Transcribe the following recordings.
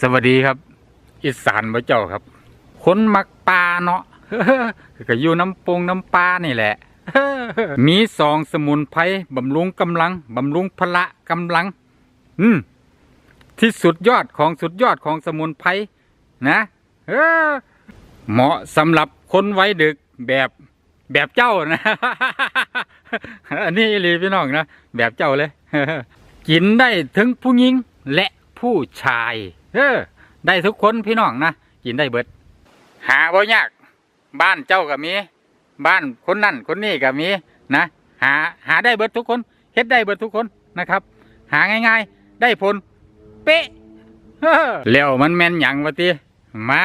สวัสดีครับอีสานพระเจ้าครับคนมักปลาเนาะก็อยู่น้ำปงน้ำปลานี่แหละ มีสองสมุนไพรบำรุงกำลังบำรุงพละกำลัง อืมที่สุดยอดของสุดยอดของสมุนไพรนะเหมาะสำหรับคนไว้ดึกแบบแบบเจ้านะ อันนี้อีลีพี่น้องนะ แบบเจ้าเลย กินได้ถึงผู้หญิงและ ผู้ชาย เออ ได้ทุกคนพี่น้องนะกินได้เบิด หาบ่ยาก บ้านเจ้าก็มี บ้านคนนั่นคนนี้ก็มีนะหาหาได้เบิดทุกคนเฮ็ดได้เบิดทุกคนนะครับ หาง่าย ๆ ได้ผล เป๊ะเฮ้อแล้วมันแม่นหยังวะติมา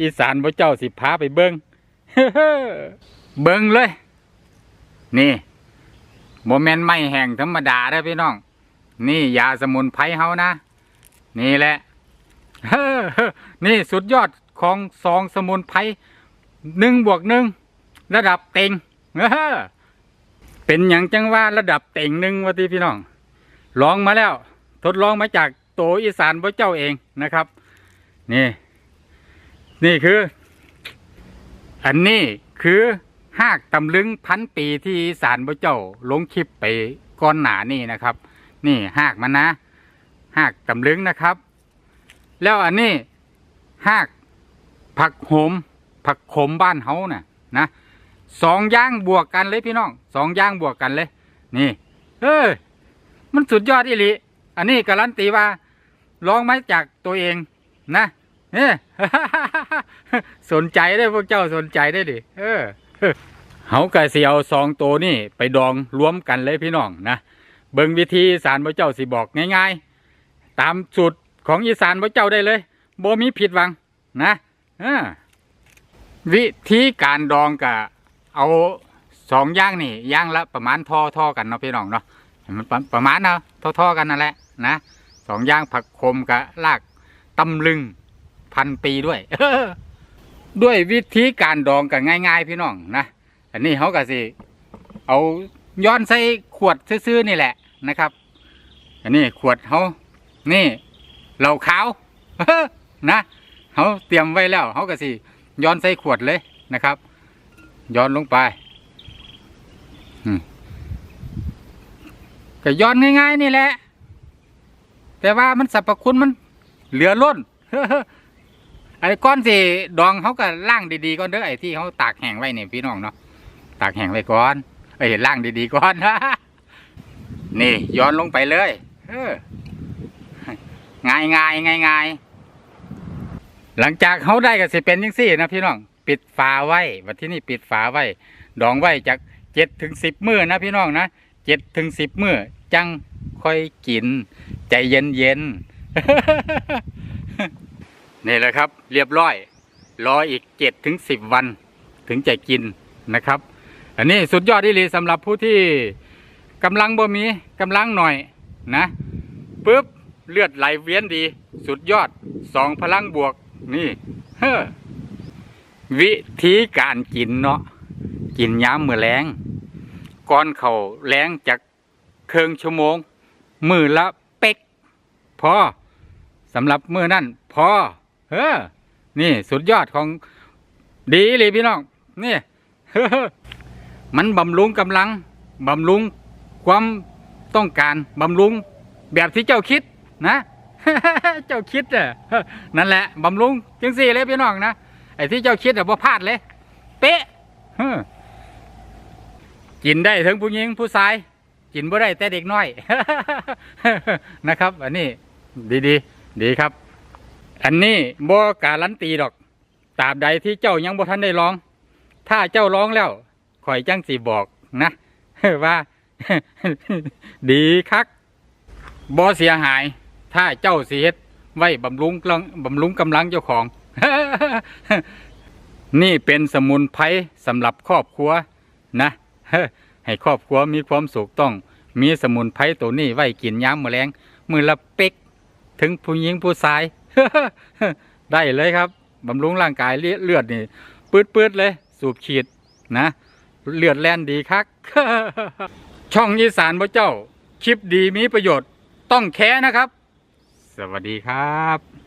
อีสานพระเจ้าสิพาไปเบิงเบิงเลย นี่โมเมนไม่แห้งธรรมดาเด้พี่น้อง นี่ยาสมุนไพรเฮานะ นี่แหละนี่สุดยอดของซองสมุนไพรหนึ่งบวกหนึ่งระดับเต็งเป็นอย่างจังว่าระดับเต็งหนึ่งวะที่พี่น้อง ลองมาแล้ว ทดลองมาจากโตอีสานพระเจ้าเองนะครับ นี่ นี่คือ อันนี้คือหากตำลึงพันปีที่อีสารพระเจ้าลงคลิปไปก้อนหนานี่นะครับ นี่หากมันนะ หากตำลึงนะครับ แล้วอันนี้หากผักโหมผักขมบ้านเฮาน่ะนะสองย่างบวกกันเลยพี่น้องสองย่างบวกกันเลย นี่ เออ มันสุดยอดอีหลีอันนี้การันตีว่าลองมาจากตัวเองนะเออสนใจได้พวกเจ้าสนใจได้ดิเออเฮากะสิเอาสองตัวนี่ไปดองรวมกันเลยพี่น้องนะเบิ่งวิธีอีสารพระเจ้าสิบอกง่ายๆ ตามสูตรของอีสานพระเจ้าได้เลยบ่มีผิดหวังนะอวิธีการดองกะเอาสองย่างนี่ย่างละประมาณท่อท่อๆกันเนาะพี่น้องเนาะมันประมาณเนาะท่อท่อๆกันนั่นแหละนะสองย่างผักคมกับรากตำลึงพันปีด้วยด้วยวิธีการดองกันง่าย ๆ พี่น้องนะอันนี้เขาก็สิเอาย้อนใส่ขวดซื่อๆนี่แหละนะครับ อันนี้ขวดเขา นี่เหล้าขาวนะเขาเตรียมไว้แล้วเขาก็สิย้อนใส่ขวดเลยนะครับย้อนลงไปก็ย้อนง่ายๆนี่แหละ แต่ว่ามันสรรพคุณมันเหลือล้นไอ้ก้อนสิดองเขาก็ล่างดีๆก่อนเด้อไอ้ที่เขาตากแห้งไว้เนี่ยพี่น้องเนาะตากแห้งไว้ก่อนไอ้ยล่างดีๆก่อนนี่ย้อนลงไปเลย เออ ง่ายง่ายง่ายง่ายหลังจากเขาได้ก็สิเป็นยังสี่นะพี่น้อง ปิดฝาไว้วันที่นี่ปิดฝาไว้ ดองไว้จากเจ็ดถึงสิบมื้อนะพี่น้องนะเจ็ดถึงสิบมื้อจังค่อยกิน ใจเย็นเย็นๆนี่แหละครับ เรียบร้อย รออีกเจ็ดถึงสิบวัน ถึงจะกินนะครับ อันนี้สุดยอดที่ลีสำหรับผู้ที่กำลังบ่มีกำลังหน่อยนะปุ๊บ เลือดไหลเวียนดี สุดยอดสองพลังบวก นี่เฮ้อวิธีการกินเนาะกินย้ำมือแรงก่อนเขาแรงจากเครื่องชั่วโมง มือละเป๊กพอสำหรับมือนั่นพอเออนี่สุดยอดของดีเลยพี่น้องนี่มันบำรุงกำลังบำรุงความต้องการบำรุงแบบที่เจ้าคิด นะ เจ้าคิดอะนั่นแหละบำรุงจังสี่เลยพี่น้องนะไอ้ที่เจ้าคิดอะบ่พลาดเลย เป๊ะกินได้ทั้งผู้หญิงผู้ชาย กินบ่ได้แต่เด็กน้อย นะครับ อันนี้ ดีดีดีครับ อันนี้บ่การันตีดอกตราบใดที่เจ้ายังบ่ทันได้ลอง ถ้าเจ้าร้องแล้วข่อยจังสีบอกนะว่า ดีคักบ่เสียหาย ถ้าเจ้าสีเฮ็ดไว้บำรุงกำลังบำรุงกำลังเจ้าของ นี่เป็นสมุนไพรสำหรับครอบครัวนะให้ครอบครัวมีความสุขต้อง มีสมุนไพรตัวนี้ไว้กินยามมื้อแลงมือละเป็กถึงผู้หญิงผู้ชาย ได้เลยครับบำรุงร่างกายเลือดนี่ปืดๆเลย สูบฉีดนะ เลือดแล่นดีคักช่องอีสานพระเจ้า คลิปดีมีประโยชน์ต้องแค่นะครับ สวัสดีครับ